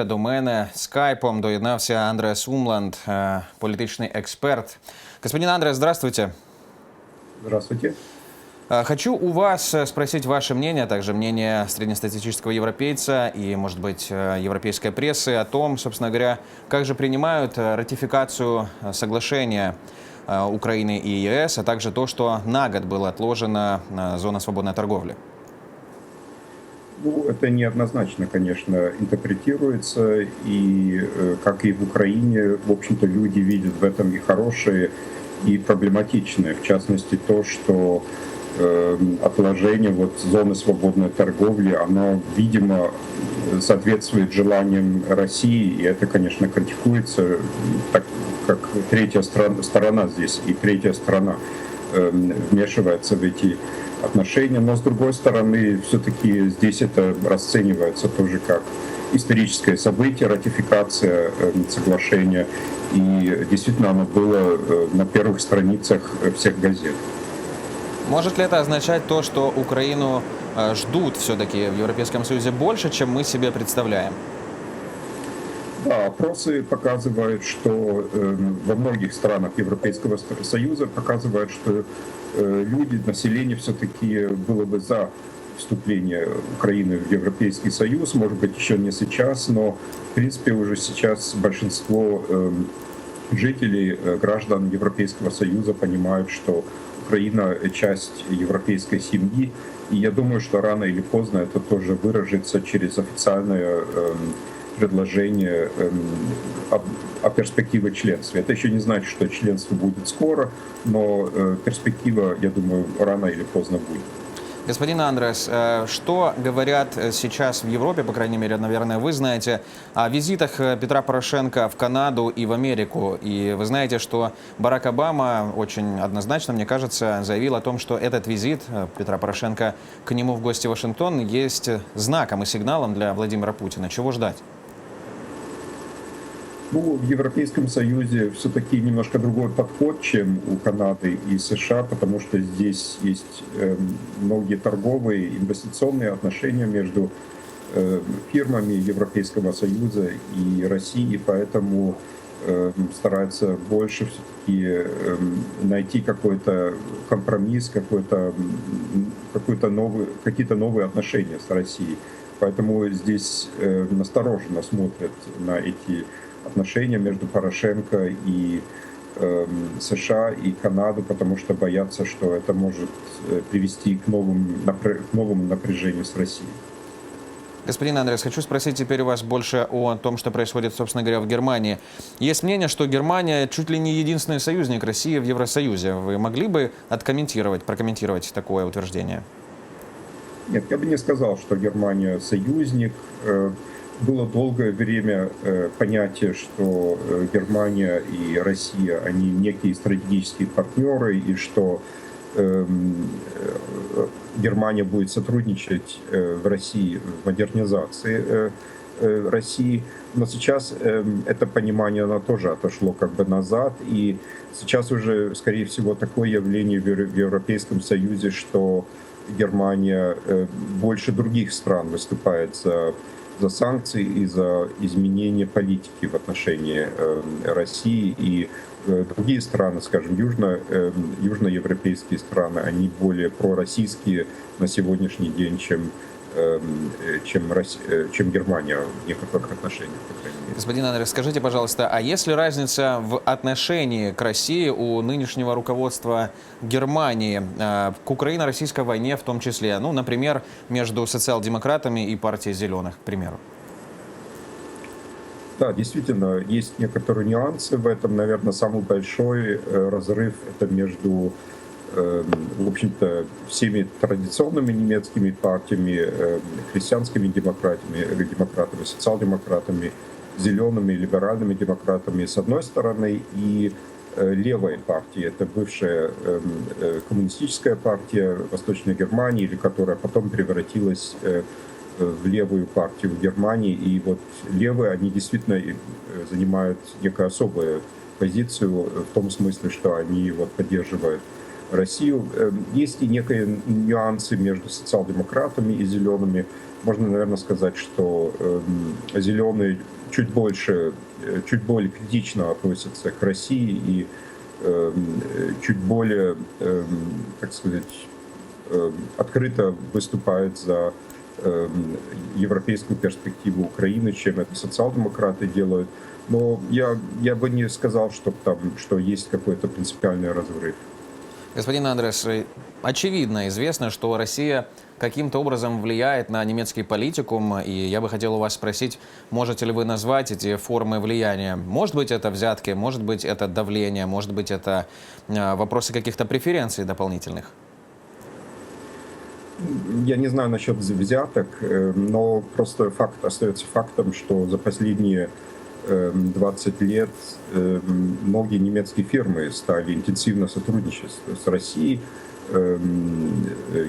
Порошенка до мене скайпом доєднався Андреас Умланд, е, політичний експерт. Господин Андреас, здравствуйте. Здравствуйте. Хочу у вас спросить ваше мнение, а также мнение среднестатистического европейца и, может быть, э, европейской прессы о том, собственно говоря, как же принимают э, ратификацию э, соглашения Украины и ЕС, а также то, что на год была отложена зона свободной торговли. Ну, это неоднозначно, конечно, интерпретируется, и э, как и в Украине, в общем-то, люди видят в этом и хорошее, и проблематичное. В частности, то, что э, отложение вот зоны свободной торговли, оно, видимо, соответствует желаниям России, и это, конечно, критикуется, так как третья стран- сторона здесь, и третья страна э, вмешивается в эти отношения, но с другой стороны, все-таки здесь это расценивается тоже как историческое событие, ратификация э, соглашения, и действительно оно было э, на первых страницах э, всех газет. Может ли это означать то, что Украину э, ждут все-таки в Европейском Союзе больше, чем мы себе представляем? Да, опросы показывают, что э, во многих странах Европейского Союза показывают, что э, люди, население все-таки было бы за вступление Украины в Европейский Союз, может быть, еще не сейчас, но, в принципе, уже сейчас большинство э, жителей, э, граждан Европейского Союза понимают, что Украина – часть европейской семьи, и я думаю, что рано или поздно это тоже выражится через официальное эм, предложение эм, о, о перспективе членства. Это еще не значит, что членство будет скоро, но э, перспектива, я думаю, рано или поздно будет. Господин Андрес, э, что говорят э, сейчас в Европе, по крайней мере, наверное, вы знаете, о визитах Петра Порошенко в Канаду и в Америку. И вы знаете, что Барак Обама очень однозначно, мне кажется, заявил о том, что этот визит Петра Порошенко к нему в гости в Вашингтон есть знаком и сигналом для Владимира Путина. Чего ждать? Ну, в Европейском Союзе все-таки немножко другой подход, чем у Канады и США, потому что здесь есть э, многие торговые, инвестиционные отношения между э, фирмами Европейского Союза и России, поэтому э, стараются больше все-таки найти какой-то компромисс, какой-то какой-то новый, какие-то новые отношения с Россией. Поэтому здесь настороженно смотрят на эти отношения между Порошенко и э, США и Канаду, потому что боятся, что это может э, привести к, новым, к новому напряжению с Россией. Господин Андрес, хочу спросить теперь у вас больше о том, что происходит, собственно говоря, в Германии. Есть мнение, что Германия чуть ли не единственный союзник России в Евросоюзе. Вы могли бы откомментировать, прокомментировать такое утверждение? Нет, я бы не сказал, что Германия союзник. Было долгое время э, понятие, что э, Германия и Россия, они некие стратегические партнеры, и что эм, э, Германия будет сотрудничать в России в модернизации России. Но сейчас эм, это понимание, оно тоже отошло как бы назад. И сейчас уже, скорее всего, такое явление в Евро- в Европейском Союзе, что Германия больше других стран выступает за, за санкции и за изменение политики в отношении э, России. И э, другие страны, скажем, южно, э, южноевропейские страны, они более пророссийские на сегодняшний день, чем, чем, Рос- э, чем Германия в некоторых отношениях. Господин Андрес, скажите, пожалуйста, а есть ли разница в отношении к России у нынешнего руководства Германии э, к украино-российской войне в том числе? Ну, например, между социал-демократами и партией «Зеленых», к примеру. Да, действительно, есть некоторые нюансы в этом. Наверное, самый большой э, разрыв это между, э, в общем-то, всеми традиционными немецкими партиями, э, христианскими демократами, э, демократами, социал-демократами, зелеными, либеральными демократами с одной стороны и э, левой партии. Это бывшая э, э, коммунистическая партия Восточной Германии, или которая потом превратилась в левую партию Германии. И вот левые, они действительно занимают некую особую позицию в том смысле, что они вот поддерживают Россию. Э, Есть и некие нюансы между социал-демократами и зелеными. Можно, наверное, сказать, что эм, зеленые чуть больше, э, чуть более критично относятся к России и эм, чуть более, эм, так сказать, эм, открыто выступают за эм, европейскую перспективу Украины, чем это социал-демократы делают. Но я, я бы не сказал, что, там, что есть какой-то принципиальный разрыв. Господин Андрес, э, очевидно известно, что Россия каким-то образом влияет на немецкий политикум, и я бы хотел у вас спросить, можете ли вы назвать эти формы влияния? Может быть, это взятки, может быть, это давление, может быть, это э, вопросы каких-то преференций дополнительных? Я не знаю насчет взяток, э, но просто факт остается фактом, что за последние 20 лет э, многие немецкие фирмы стали интенсивно сотрудничать с Россией. Э,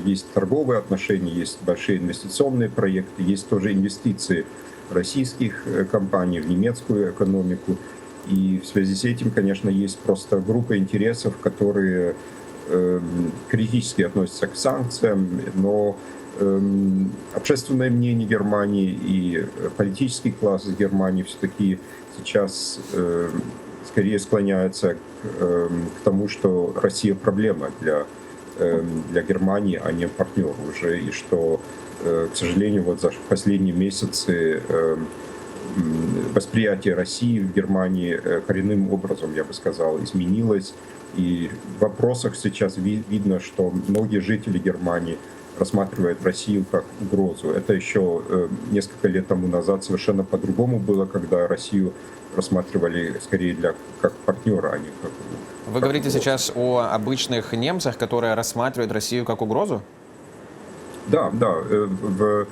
Есть торговые отношения, есть большие инвестиционные проекты, есть тоже инвестиции российских э, компаний в немецкую экономику. И в связи с этим, конечно, есть просто группа интересов, которые эм, критически относятся к санкциям, но эм, общественное мнение Германии и э, политический класс Германии все-таки сейчас э, скорее склоняется к, эм, к тому, что Россия проблема для, эм, для Германии, а не партнер уже, и что, э, к сожалению, вот за последние месяцы эм, восприятие России в Германии э, коренным образом, я бы сказал, изменилось. И в вопросах сейчас ви- видно, что многие жители Германии рассматривают Россию как угрозу. Это еще э, несколько лет тому назад совершенно по-другому было, когда Россию рассматривали скорее для, как партнера, а не как Вы как говорите угрозу. сейчас о обычных немцах, которые рассматривают Россию как угрозу? Да, да. э, В, э,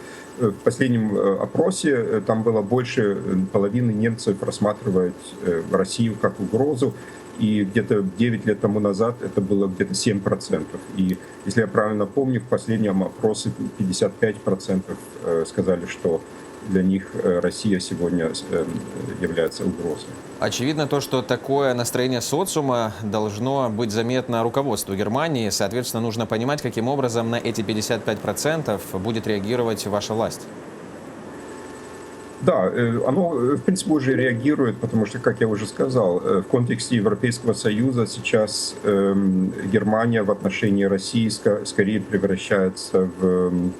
в последнем опросе там было больше половины немцев рассматривать э, Россию как угрозу. И где-то 9 лет тому назад это было где-то 7%. И если я правильно помню, в последнем опросе 55% э, сказали, что для них э, Россия сегодня э, является угрозой. Очевидно то, что такое настроение социума должно быть заметно руководству Германии. Соответственно, нужно понимать, каким образом на эти 55% будет реагировать ваша власть. Да, э, оно, э, в принципе, уже реагирует, потому что, как я уже сказал, э, в контексте Европейского Союза сейчас эм, Германия в отношении России скорее превращается в, эм,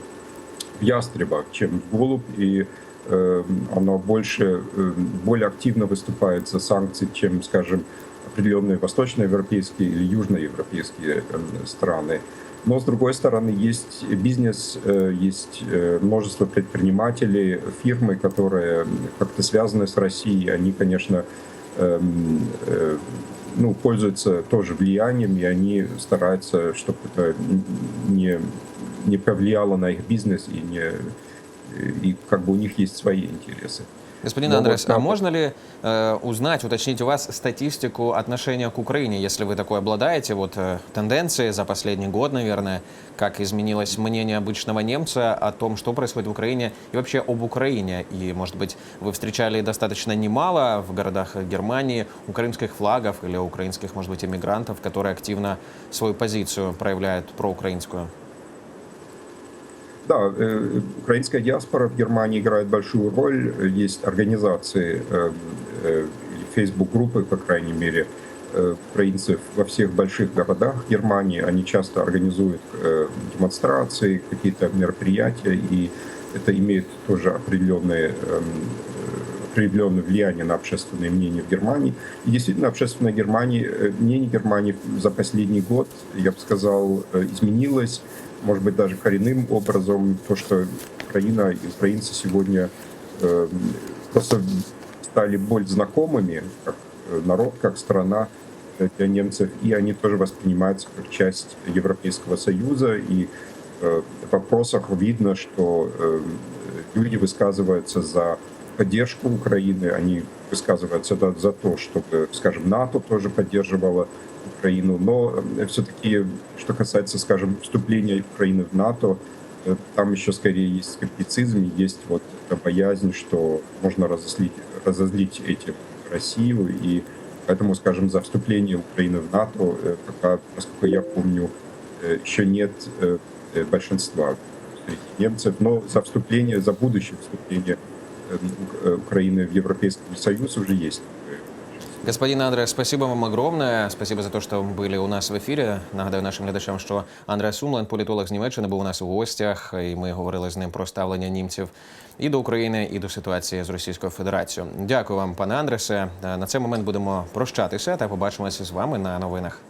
ястреба, чем в голубь, и эм, оно больше, более активно выступает за санкции, чем, скажем, определенные восточноевропейские или южноевропейские страны. Но, с другой стороны, есть бизнес, э, есть э, множество предпринимателей, фирмы, которые как-то связаны с Россией. Они, конечно, эм, э, ну, пользуются тоже влиянием, и они стараются, чтобы это не, не повлияло на их бизнес, и, не, и как бы у них есть свои интересы. Господин Ну, Андрес, а можно ли э, узнать, уточнить у вас статистику отношения к Украине, если вы такой обладаете, вот э, тенденции за последний год, наверное, как изменилось мнение обычного немца о том, что происходит в Украине и вообще об Украине. И, может быть, вы встречали достаточно немало в городах Германии украинских флагов или украинских, может быть, иммигрантов, которые активно свою позицию проявляют проукраинскую. Да, э, украинская диаспора в Германии играет большую роль. Есть организации, э, э, фейсбук-группы, по крайней мере, э, украинцев во всех больших городах Германии. Они часто организуют демонстрации, какие-то мероприятия, и это имеет тоже определенные определенное влияние на общественное мнение в Германии. И действительно, общественное Германии, э, мнение Германии за последний год, я бы сказал, э, изменилось, может быть, даже коренным образом. То, что Украина и украинцы сегодня э, просто стали более знакомыми, как э, народ, как страна для немцев, и они тоже воспринимаются как часть Европейского Союза, и э, в вопросах видно, что э, люди высказываются за поддержку Украины, они высказываются за, за то, чтобы, скажем, НАТО тоже поддерживало Украину, но все-таки, что касается, скажем, вступления Украины в НАТО, э, там еще скорее есть скептицизм, есть вот боязнь, что можно разозлить, разозлить этим Россию, и Поэтому, скажем, за вступление Украины в НАТО, э, пока, насколько я помню, э, еще нет э, э, большинства среди немцев, но за вступление, за будущее вступление э, э, Украины в Европейский Союз уже есть. э, Господин Андреас, спасибо вам огромное. Спасибо за то, что были у нас в ефірі. Нагадаю нашим глядачам, що Андреас Сумлен, політолог з Німеччини, був у нас у гостях, і ми говорили з ним про ставлення німців і до України, і до ситуації з Російською Федерацією. Дякую вам, пане Андресе. На цей момент будемо прощатися та побачимося з вами на новинах.